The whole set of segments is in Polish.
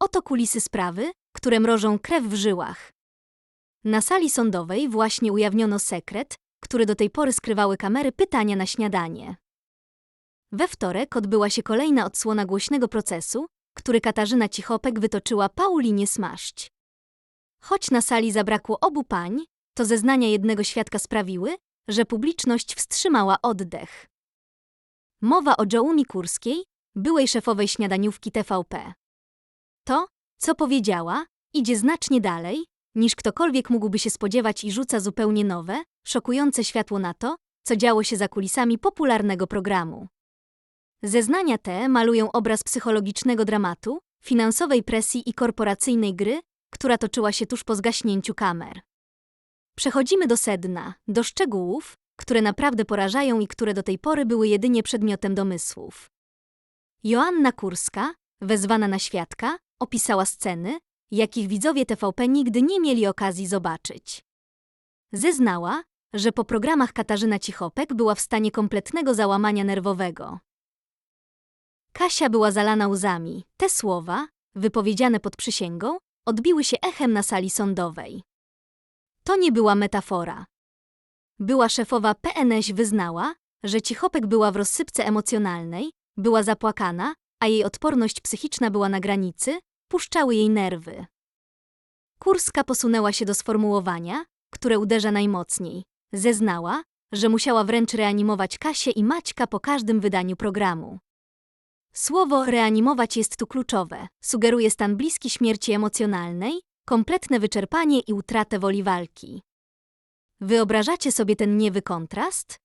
Oto kulisy sprawy, które mrożą krew w żyłach. Na sali sądowej właśnie ujawniono sekret, który do tej pory skrywały kamery pytania na śniadanie. We wtorek odbyła się kolejna odsłona głośnego procesu, który Katarzyna Cichopek wytoczyła Paulinie Smaszcz. Choć na sali zabrakło obu pań, to zeznania jednego świadka sprawiły, że publiczność wstrzymała oddech. Mowa o Joumi Kurskiej, byłej szefowej śniadaniówki TVP. To, co powiedziała, idzie znacznie dalej, niż ktokolwiek mógłby się spodziewać i rzuca zupełnie nowe, szokujące światło na to, co działo się za kulisami popularnego programu. Zeznania te malują obraz psychologicznego dramatu, finansowej presji i korporacyjnej gry, która toczyła się tuż po zgaśnięciu kamer. Przechodzimy do sedna, do szczegółów, które naprawdę porażają i które do tej pory były jedynie przedmiotem domysłów. Joanna Kurska, wezwana na świadka, opisała sceny, jakich widzowie TVP nigdy nie mieli okazji zobaczyć. Zeznała, że po programach Katarzyna Cichopek była w stanie kompletnego załamania nerwowego. Kasia była zalana łzami. Te słowa, wypowiedziane pod przysięgą, odbiły się echem na sali sądowej. To nie była metafora. Była szefowa PNŚ wyznała, że Cichopek była w rozsypce emocjonalnej, była zapłakana, a jej odporność psychiczna była na granicy, puszczały jej nerwy. Kurska posunęła się do sformułowania, które uderza najmocniej. Zeznała, że musiała wręcz reanimować Kasię i Maćka po każdym wydaniu programu. Słowo reanimować jest tu kluczowe. Sugeruje stan bliski śmierci emocjonalnej, kompletne wyczerpanie i utratę woli walki. Wyobrażacie sobie ten niewy kontrast?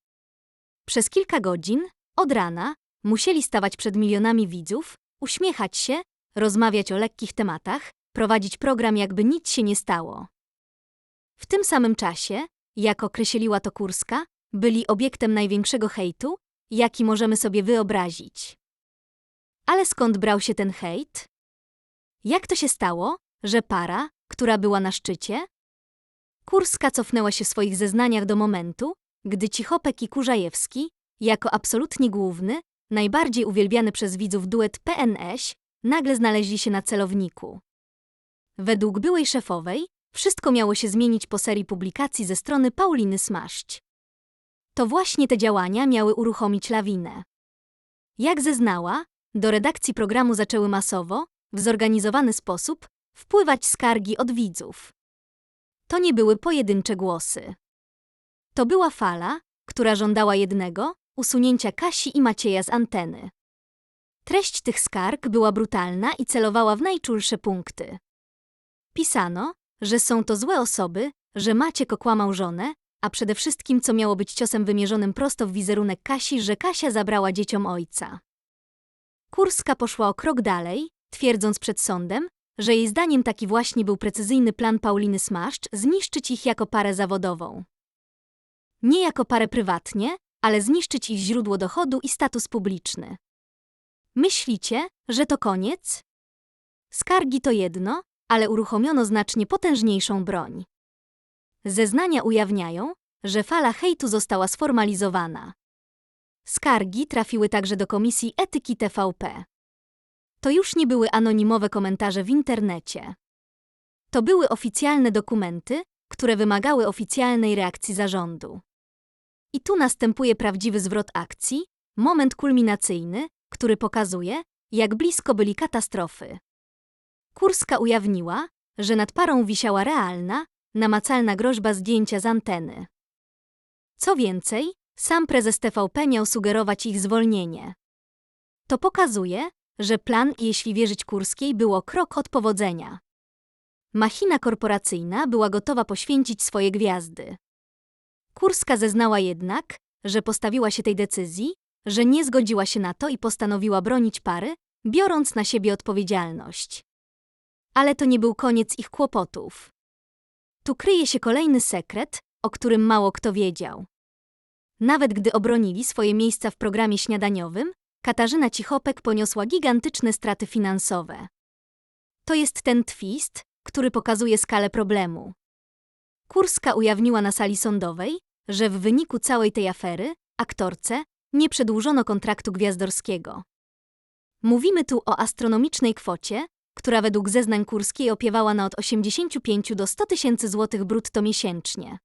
Przez kilka godzin, od rana, musieli stawać przed milionami widzów, uśmiechać się, rozmawiać o lekkich tematach, prowadzić program jakby nic się nie stało. W tym samym czasie, jak określiła to Kurska, byli obiektem największego hejtu, jaki możemy sobie wyobrazić. Ale skąd brał się ten hejt? Jak to się stało, że para, która była na szczycie? Kurska cofnęła się w swoich zeznaniach do momentu, gdy Cichopek i Kurzajewski, jako absolutnie główny, najbardziej uwielbiany przez widzów duet PNS, nagle znaleźli się na celowniku. Według byłej szefowej, wszystko miało się zmienić po serii publikacji ze strony Pauliny Smaszcz. To właśnie te działania miały uruchomić lawinę. Jak zeznała, do redakcji programu zaczęły masowo, w zorganizowany sposób, wpływać skargi od widzów. To nie były pojedyncze głosy. To była fala, która żądała jednego usunięcia Kasi i Macieja z anteny. Treść tych skarg była brutalna i celowała w najczulsze punkty. Pisano, że są to złe osoby, że Maciek okłamał żonę, a przede wszystkim, co miało być ciosem wymierzonym prosto w wizerunek Kasi, że Kasia zabrała dzieciom ojca. Kurska poszła o krok dalej, twierdząc przed sądem, że jej zdaniem taki właśnie był precyzyjny plan Pauliny Smaszcz zniszczyć ich jako parę zawodową. Nie jako parę prywatnie, ale zniszczyć ich źródło dochodu i status publiczny. Myślicie, że to koniec? Skargi to jedno, ale uruchomiono znacznie potężniejszą broń. Zeznania ujawniają, że fala hejtu została sformalizowana. Skargi trafiły także do Komisji Etyki TVP. To już nie były anonimowe komentarze w internecie. To były oficjalne dokumenty, które wymagały oficjalnej reakcji zarządu. I tu następuje prawdziwy zwrot akcji, moment kulminacyjny, który pokazuje, jak blisko byli katastrofy. Kurska ujawniła, że nad parą wisiała realna, namacalna groźba zdjęcia z anteny. Co więcej, sam prezes TVP miał sugerować ich zwolnienie. To pokazuje, że plan, jeśli wierzyć Kurskiej, było krok od powodzenia. Machina korporacyjna była gotowa poświęcić swoje gwiazdy. Kurska zeznała jednak, że postawiła się tej decyzji, że nie zgodziła się na to i postanowiła bronić pary, biorąc na siebie odpowiedzialność. Ale to nie był koniec ich kłopotów. Tu kryje się kolejny sekret, o którym mało kto wiedział. Nawet gdy obronili swoje miejsca w programie śniadaniowym, Katarzyna Cichopek poniosła gigantyczne straty finansowe. To jest ten twist, który pokazuje skalę problemu. Kurska ujawniła na sali sądowej, że w wyniku całej tej afery, aktorce, nie przedłużono kontraktu gwiazdorskiego. Mówimy tu o astronomicznej kwocie, która według zeznań Kurskiej opiewała na od 85 do 100 tysięcy złotych brutto miesięcznie.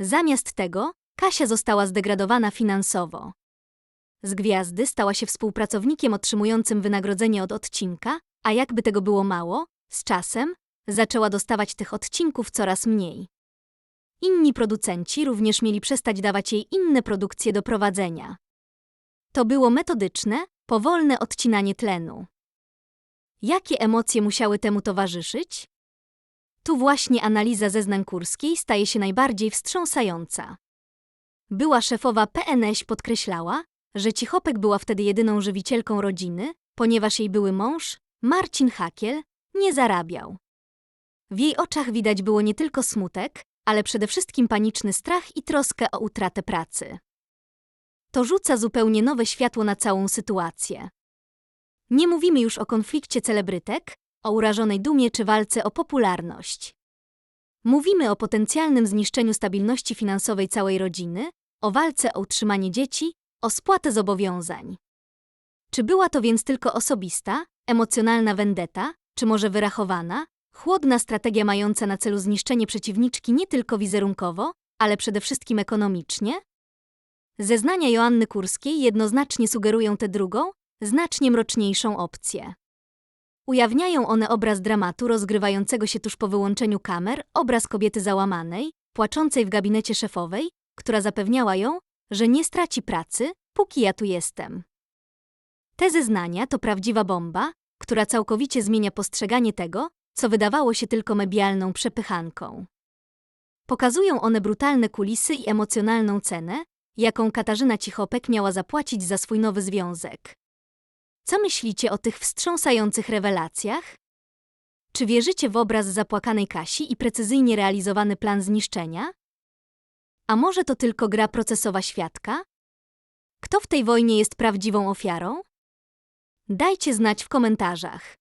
Zamiast tego Kasia została zdegradowana finansowo. Z gwiazdy stała się współpracownikiem otrzymującym wynagrodzenie od odcinka, a jakby tego było mało, z czasem zaczęła dostawać tych odcinków coraz mniej. Inni producenci również mieli przestać dawać jej inne produkcje do prowadzenia. To było metodyczne, powolne odcinanie tlenu. Jakie emocje musiały temu towarzyszyć? Tu właśnie analiza zeznań Kurskiej staje się najbardziej wstrząsająca. Była szefowa PNŚ podkreślała, że Cichopek była wtedy jedyną żywicielką rodziny, ponieważ jej były mąż, Marcin Hakiel, nie zarabiał. W jej oczach widać było nie tylko smutek, ale przede wszystkim paniczny strach i troskę o utratę pracy. To rzuca zupełnie nowe światło na całą sytuację. Nie mówimy już o konflikcie celebrytek, o urażonej dumie czy walce o popularność. Mówimy o potencjalnym zniszczeniu stabilności finansowej całej rodziny, o walce o utrzymanie dzieci, o spłatę zobowiązań. Czy była to więc tylko osobista, emocjonalna vendetta, czy może wyrachowana, chłodna strategia mająca na celu zniszczenie przeciwniczki nie tylko wizerunkowo, ale przede wszystkim ekonomicznie? Zeznania Joanny Kurskiej jednoznacznie sugerują tę drugą, znacznie mroczniejszą opcję. Ujawniają one obraz dramatu rozgrywającego się tuż po wyłączeniu kamer, obraz kobiety załamanej, płaczącej w gabinecie szefowej, która zapewniała ją, że nie straci pracy, póki ja tu jestem. Te zeznania to prawdziwa bomba, która całkowicie zmienia postrzeganie tego, co wydawało się tylko medialną przepychanką. Pokazują one brutalne kulisy i emocjonalną cenę, jaką Katarzyna Cichopek miała zapłacić za swój nowy związek. Co myślicie o tych wstrząsających rewelacjach? Czy wierzycie w obraz zapłakanej Kasi i precyzyjnie realizowany plan zniszczenia? A może to tylko gra procesowa świadka? Kto w tej wojnie jest prawdziwą ofiarą? Dajcie znać w komentarzach.